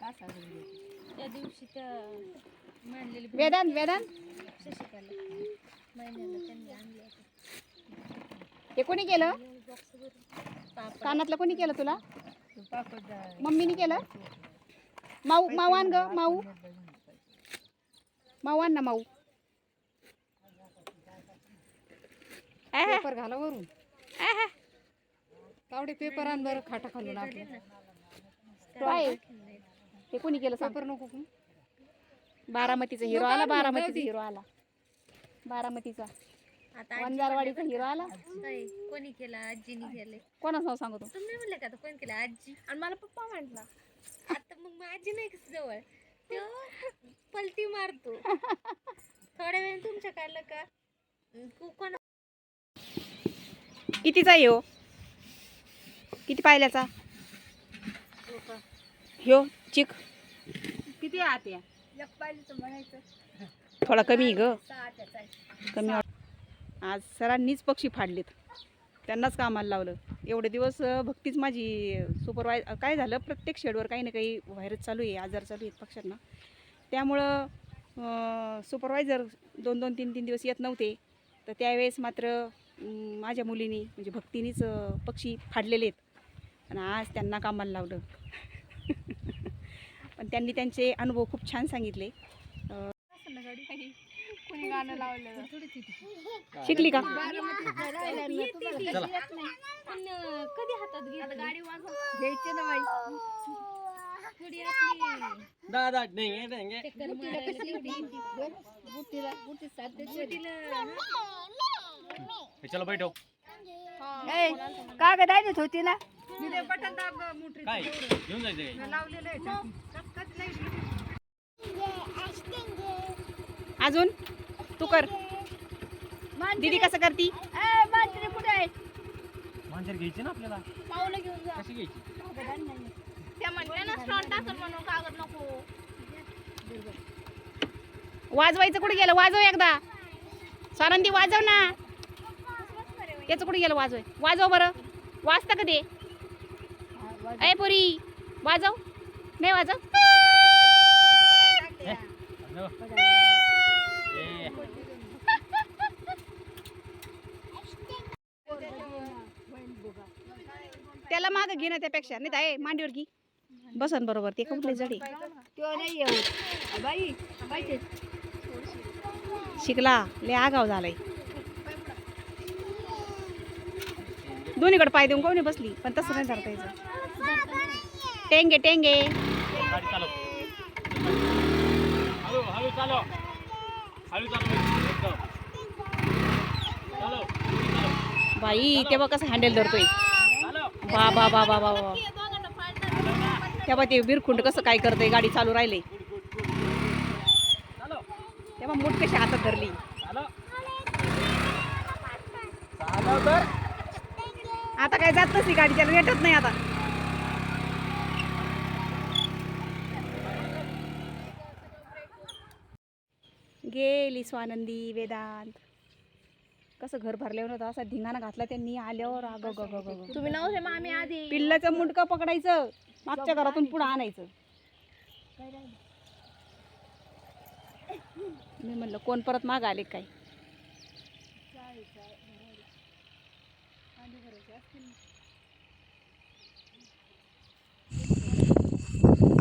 त्या दिवशी त्या मांडलेली वेदांत वेदांत. शशिकाला महिन्याला त्यांनी आणले होते. हे कोणी केलं? कानातलं कोणी केलं तुला? मम्मीने केलं? माऊ माऊ आण ग माऊ. माऊ. आण ना माऊ पेपर घाला वरून. तावडे पेपर आण बरं खाटा खालून आपलं. हे कोणी केलं पेपर नको बारामतीचा हिरो आला बारामतीचा हिरो आला. बारामतीचा. आता वंजारवाडीचा हिरो आला. ताई, कोणी केला? आजीने केले कोणाचं नाव सांगतो तुम्ही म्हणले का आता कोण केलं? आजी. आणि मला पप्पा म्हटला. आता मग मग आजी नाही का जवळ? तो पलटी मारतो. थोड्या वेळ तुमच्या काढलं का? को- कोण? कितीचा आहे हो? किती पाहिल्याचा? ह्यो चिक. किती आत या एक पाहिलं म्हणायचं. थोडा कमी आहे ग. कमी आज सरांनीच पक्षी फाडलेत. त्यांनाच कामाला लावलं. एवढे दिवस भक्तीच माझी सुपरवाय काय झालं? प्रत्येक शेडवर काही ना काही व्हायरस चालू आहे आजार चालू आहेत पक्ष्यांना. त्यामुळं सुपरवायझर दोन दोन तीन तीन दिवस येत नव्हते. तर त्यावेळेस मात्र माझ्या मुलीनी म्हणजे भक्तीनीच पक्षी फाडलेले आहेत. आणि आज त्यांना कामाला लावलं. पण त्यांनी त्यांचे अनुभव खूप छान सांगितले. कोणी गाणं लावलं शिकली का? चला. पण अं, कधी हातात घेतली गाडी घ्यायचे ना? अजून? तू कर. दीदी कसं करती? मांजर घ्यायची ना आपल्याला? पावलं घेऊन जा. कशी घ्यायची? त्या म्हणल्या ना स्टॉन टाकल म्हणून कागद नको. वाजवायचं कुठे गेलं? वाजव एकदा. सारंदी वाजव ना. त्याचं कुठे गेलं? वाजव. वाजव बरं. वाजता का ते? अय पुरी वाजव. नाही वाजव. त्याला माग घे ना त्यापेक्षा. नाही तर आहे मांडीवर घे. बसन बरोबर ते कुठले जडे? शिकला. ले आगाव झालाय. दोन्हीकडे पाय देऊन कोणी बसली पण तसं नाही धरता यायचं टेंगे टेंगे. बाई तेव्हा कसं हँडल धरतोय? बा बा बा बा बा बा. तेव्हा ते बिरखुंड कसं काय करतंय गाडी चालू राहिले तेव्हा मूठ कशी हातात धरली? आता काय जात नसती गाडी त्याला भेटत नाही आता. गेली स्वानंदी वेदांत. कसं घर भरल्यावर होतं असा धिंगाणा घातला त्यांनी आल्यावर. अगं ग ग ग ग. तुम्ही नव्हते मग आम्ही आधी. पिल्लाचं मुंडकं पकडायचं मागच्या घरातून पुढं आणायचं. मी म्हणलं कोण परत माग आले काय?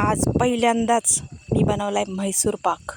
आज पहिल्यांदाच मी बनवला आहे म्हैसूर पाक.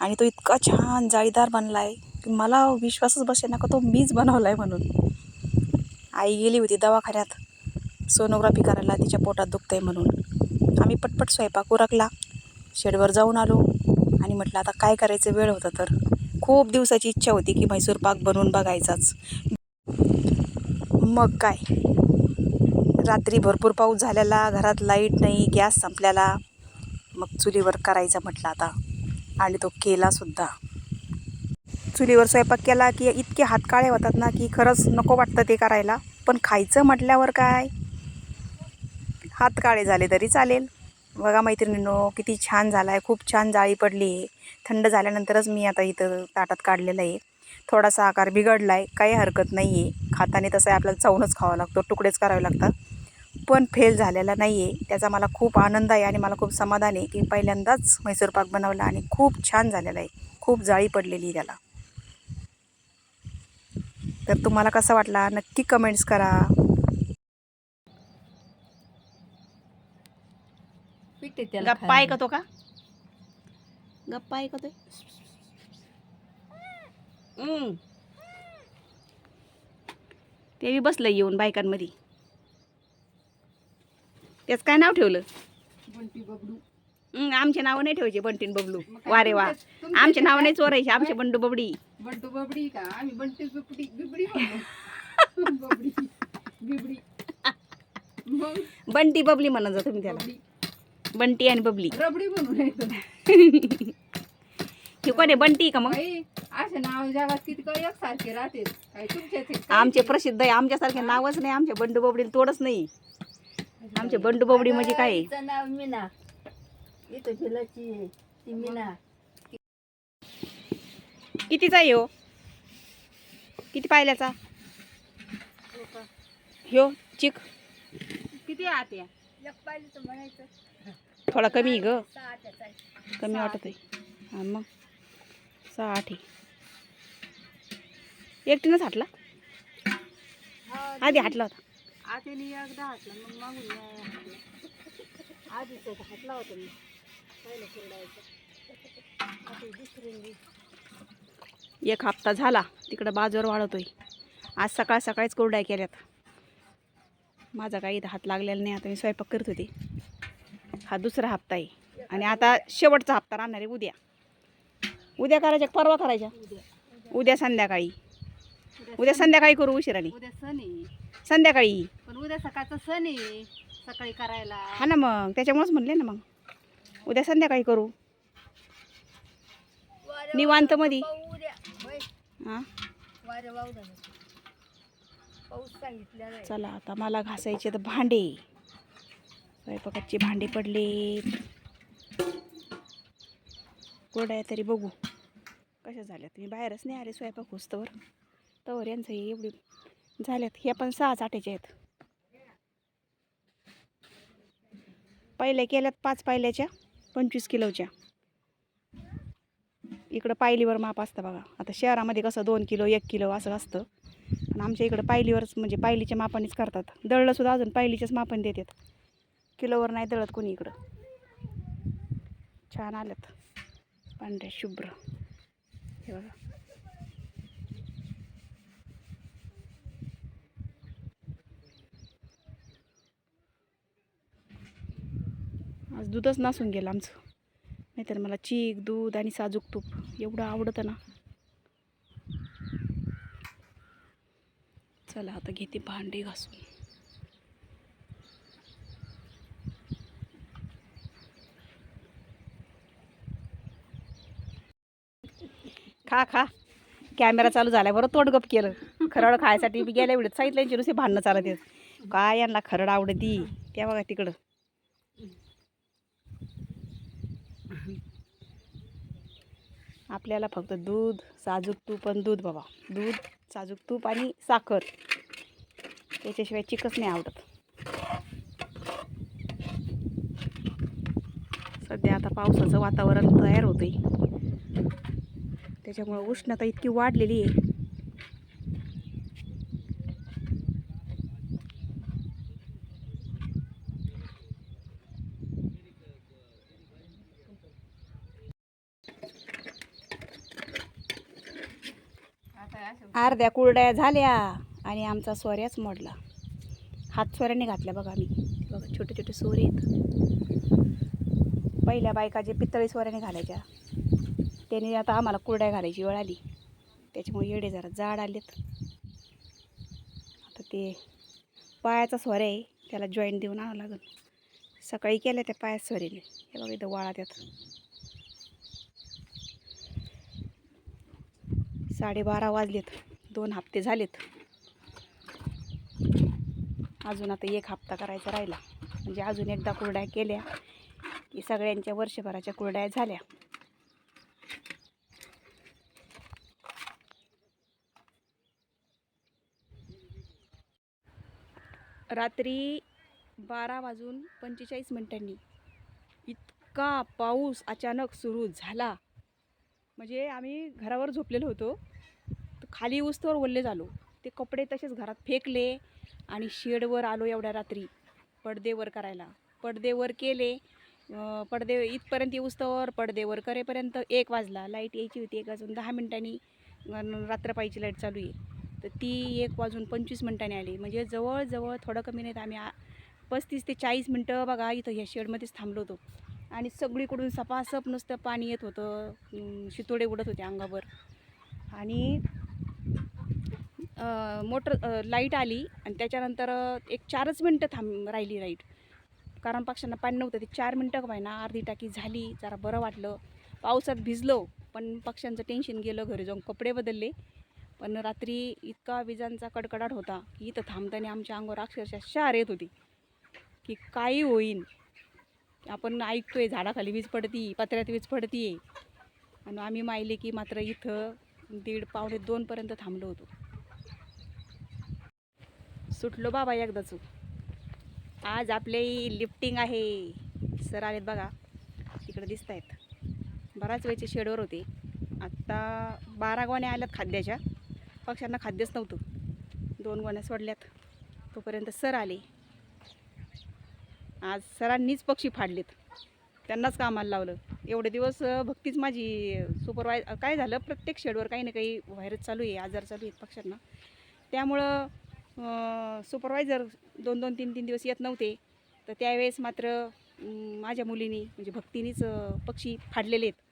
आणि तो इतका छान जाळीदार बनला आहे की मला विश्वासच बसे ना का तो मीच बनवला आहे म्हणून. आई गेली होती दवाखान्यात. सोनोग्राफी करायला तिच्या पोटात दुखतंय म्हणून. आम्ही पटपट स्वयंपाक उरकला. शेडवर जाऊन आलो. आणि म्हटलं आता काय करायचं? वेळ होता तर. खूप दिवसाची इच्छा होती की म्हैसूर पाक बनवून बघायचाच. मग काय? रात्री भरपूर पाऊस झालेला. घरात लाइट नाही गॅस संपल्याला मग चुलीवर करायचा म्हटलं आता. आणि तो केलासुद्धा चुलीवर स्वयंपाक केला की इतके हात काळे होतात ना की खरंच नको वाटतं ते करायला. पण खायचं म्हटल्यावर काय? हात काळे झाले तरी चालेल. बघा मैत्रिणींनो किती छान झाला आहे खूप छान जाळी पडली आहे. थंड झाल्यानंतरच मी आता इथं ताटात काढलेलं आहे. थोडासा आकार बिघडला आहे काही हरकत नाही आहे खाताने तसं आहे आपल्याला चावूनच खावा लागतो. तुकडेच करावे लागतात. पण फेल झालेला नाही आहे त्याचा मला खूप आनंद आहे आणि मला खूप समाधान आहे की पहिल्यांदाच मैसूर पाक बनवला आणि खूप छान झालेला आहे. खूप जाळी पडलेली आहे त्याला. तर तुम्हाला कसा वाटला? नक्की कमेंट्स करा. गप्पा ऐकतो का? गप्पा ऐकतोय. हम्म. ते बी बसलं येऊन बायकांमध्ये. त्याच काय नाव ठेवलं? हं, आमचे नाव नाही ठेवायचे बंटीन बबलू. वारे वा. आमचे नाव नाही चोरायचे आमचे बंडू बबडी. बंटू बबडी का? आम्ही बंटी बिबडी बिबडी म्हणतो. बबडी. बिबडी. मग? बंटी बबली म्हणत जा तुम्ही त्याला. बबडी. बंटी आणि बबली. रबडी म्हणून येतो हे कोण आहे बंटी का मग? असे नाव जगात किती काही एकसारखे राहते तुमच्या आमचे प्रसिद्ध आहे आमच्यासारखे नावच नाही आमच्या बंडू बबडीला तोडच नाही. आमचे बंडू बबडी म्हणजे काय? आहे? तिचं नाव मीना. इथं झुलाची आहे, ती मीना. कितीचा आहे हो? किती पाहिल्याचा? ह्यो चिक. किती आत या एक पाहिलं तर म्हणायचं. थोडा कमी आहे ग. सहा त्याचा आहे. कमी वाटत आहे. हा मग सहा आठ आहे. एकटीनंच हाटला? हा, आधी हाटला होता. आतेने एकदा हातला मग मागून हातला. आधीच हाटला होता मी पहिलं कुरडायचं आता दुसऱ्यांदी एक हप्ता झाला तिकडं बाजूवर वाढवतोय. आज सकाळ सकाळीच कोरड्या केल्यात. माझा काही हात लागलेला नाही आता मी स्वयंपाक करत होते. हा दुसरा हप्ता आहे. आणि आता शेवटचा हप्ता राहणार आहे उद्या. उद्या करायच्या परवा करायच्या? उद्या. संध्याकाळी. उद्या संध्याकाळी करू उशिराने. संध्याकाळी. पण उद्या सकाळचा सण आहे. सकाळी करायला. हा ना मग त्याच्यामुळेच म्हणले ना मग. उद्या संध्याकाळी करू. निवांत मध्ये पाहू उद्या. होय. हां? वारे वाहू. पाऊस आहे. चला आता मला घासायचे तर भांडे. स्वयंपाकाचे भांडे पडले कोरड्या तरी बघू. कशा झाल्या तुम्ही बाहेरच नाही आले स्वयंपाक होस्तवर. तवर यांचं हे एवढी झाल्यात. हे पण सहा चाट्याचे आहेत. पहिल्या केल्यात पाच पायल्याच्या पंचवीस किलोच्या. इकडं पायलीवर माप असतं बघा. आता शहरामध्ये कसं दोन किलो एक किलो असं असतं. पण आमच्या इकडं पायलीवरच म्हणजे पायलीच्या मापानेच करतात. दळलंसुद्धा अजून पायलीच्याच मापाने देतात. किलोवर नाही दळत कोणी इकडं. छान आल्यात. पांढऱ्या शुभ्र. हे बघा आज दूधच नासून गेलं आमचं. नाहीतर मला चीक दूध आणि साजूक तूप एवढं आवडतं ना. चला आता घेते भांडी घासून. खा खा. कॅमेरा चालू झाला बरं तोडगप केलं. खरड खायसाठी बी गेल्या वेळेत सांगितलं नुसते भांडणं चालत काय यांना खरड आवडती? त्या बघा तिकडं. आपल्याला फक्त दूध साजूक तूप आणि दूध बाबा. दूध साजूक तूप आणि साखर. त्याच्याशिवाय चिकच नाही आवडत. सध्या आता पावसाचं वातावरण तयार होतंय. त्याच्यामुळं उष्णता इतकी वाढलेली आहे. अर्ध्या कुरड्या झाल्या आणि आमचा सोऱ्याच मोडला. हात सोऱ्याने घातल्या बघा आम्ही. बघा छोटे छोटे सोरे आहेत. पहिल्या बायका जे पितळी सोऱ्याने घालायच्या. त्याने आता आम्हाला कुरड्या घालायची वेळ आली. त्याच्यामुळे येडे जरा जाड आलेत. आता ते पायाचा सोऱ्या आहे त्याला जॉईंट देऊन आणावं लागेल. सकाळी केल्या त्या पायात सोऱ्याने हे बघा इथं वाळा त्यात. साडेबारा वाजलेत. दोन हप्ते झालेत. अजून आता एक हप्ता करायचा राहिला. म्हणजे अजून एकदा कुरड्या केल्या. की सगळ्यांच्या वर्षभराच्या कुरड्या झाल्या. रात्री बारा वाजून पंचेचाळीस मिनिटांनी इतका पाऊस अचानक सुरू झाला. म्हणजे आम्ही घरावर झोपलेलो होतो. खाली उस्तवर ओल्ले झालो. ते कपडे तसेच घरात फेकले आणि शेडवर आलो एवढ्या रात्री पडदेवर करायला. पडदेवर केले. पडदे इथपर्यंत येऊस्तवर पडदेवर करेपर्यंत एक वाजला. लाइट यायची होती एक वाजून दहा मिनिटांनी. रात्रपाईची लाइट चालू आहे. तर ती एक वाजून पंचवीस मिनिटांनी आली. म्हणजे जवळजवळ थोडं कमी नाहीत आम्ही पस्तीस ते चाळीस मिनटं बघा इथं ह्या शेडमध्येच थांबलो होतो. आणि सगळीकडून सपासप नुसतं पाणी येत होतं. शितोडे उडत होते अंगावर. आणि मोटर लाइट आली आणि त्याच्यानंतर एक चारच मिनटं थांब राहिली लाइट. कारण पक्ष्यांना पाणी नव्हतं ते चार मिनटं का ना अर्धी टाकी झाली जरा बरं वाटलं. पावसात भिजलो पण पक्ष्यांचं टेन्शन गेलं घरी जाऊन कपडे बदलले. पण रात्री इतका विजांचा कडकडाट होता की इथं थांबताना आमच्या अंगावर अक्षरशः शार येत होती की काही होईन. आपण ऐकतोय झाडाखाली वीज पडती पत्र्यात वीज पडती आणि आम्ही मायले की मात्र इथं दीड पावणे दोनपर्यंत थांबलो होतो. सुटलो बाबा एकदाच आज आपले लिफ्टिंग आहे. सर आलेत बघा. तिकडे दिसत आहेत बराच वेळचे शेडवर होते. आत्ता बारा गोण्या आल्यात खाद्याच्या. पक्ष्यांना खाद्यच नव्हतं. दोन गोण्या सोडल्यात. तोपर्यंत सर आले. आज सरांनीच पक्षी फाडलेत. त्यांनाच कामाला लावलं. एवढे दिवस भक्तीच माझी सुपरवाय काय झालं? प्रत्येक शेडवर काही ना काही व्हायरस चालू आहे आजार चालू आहेत पक्ष्यांना. त्यामुळं सुपरवायझर दोन दोन तीन तीन दिवस येत नव्हते. तर त्यावेळेस मात्र माझ्या मुलीनी म्हणजे भक्तीनीच पक्षी फाडलेले आहेत.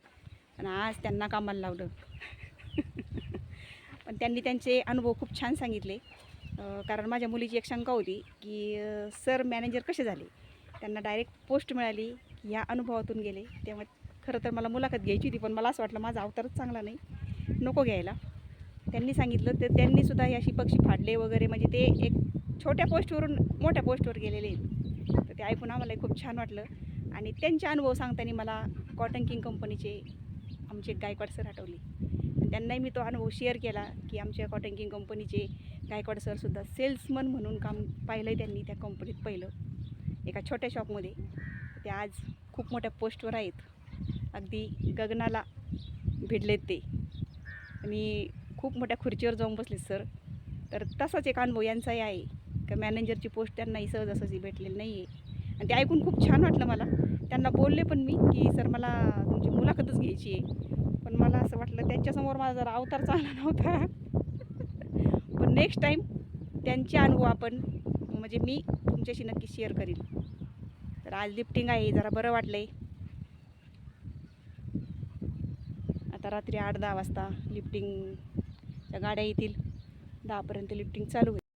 आणि आज त्यांना कामाला लावलं. पण त्यांनी त्यांचे अनुभव खूप छान सांगितले. कारण माझ्या मुलीची एक शंका होती की सर मॅनेजर कसे झाले? त्यांना डायरेक्ट पोस्ट मिळाली ह्या अनुभवातून गेले. तेव्हा खरं तर मला मुलाखत घ्यायची होती पण मला असं वाटलं माझा अवतारच चांगला नाही. नको घ्यायला. त्यांनी सांगितलं तर त्यांनीसुद्धा हे अशी पक्षी फाडले वगैरे. म्हणजे ते एक छोट्या पोस्टवरून मोठ्या पोस्टवर गेलेले आहेत. तर ते ऐकून आम्हाला खूप छान वाटलं. आणि त्यांचे अनुभव सांगताना मला कॉटन किंग कंपनीचे आमचे गायकवाड सर आठवले. त्यांनाही मी तो अनुभव शेअर केला की आमच्या कॉटन किंग कंपनीचे गायकवाड सरसुद्धा सेल्समन म्हणून काम पाहिलं आहे त्यांनी त्या कंपनीत पहिलं. एका छोट्या शॉपमध्ये ते आज खूप मोठ्या पोस्टवर आहेत. अगदी गगनाला भिडलेत ते. आणि खूप मोठ्या खुर्चीवर जाऊन बसले सर. तर तसाच एक अनुभव यांचाही आहे का मॅनेजरची पोस्ट त्यांनाही सहजासहजी भेटलेली नाही आहे आणि ते ऐकून खूप छान वाटलं मला. त्यांना बोलले पण मी की सर मला तुमची मुलाखतच घ्यायची आहे. पण मला असं वाटलं त्यांच्यासमोर माझा जरा अवतार चांगला नव्हता. पण नेक्स्ट टाईम त्यांचे अनुभव आपण म्हणजे मी तुमच्याशी नक्की शेअर करीन. तर आज लिफ्टिंग आहे जरा बरं वाटलं आहे आता रात्री आठ दहा वाजता लिफ्टिंग त्या गाड्या येतील. दहापर्यंत लिफ्टिंग चालू होईल.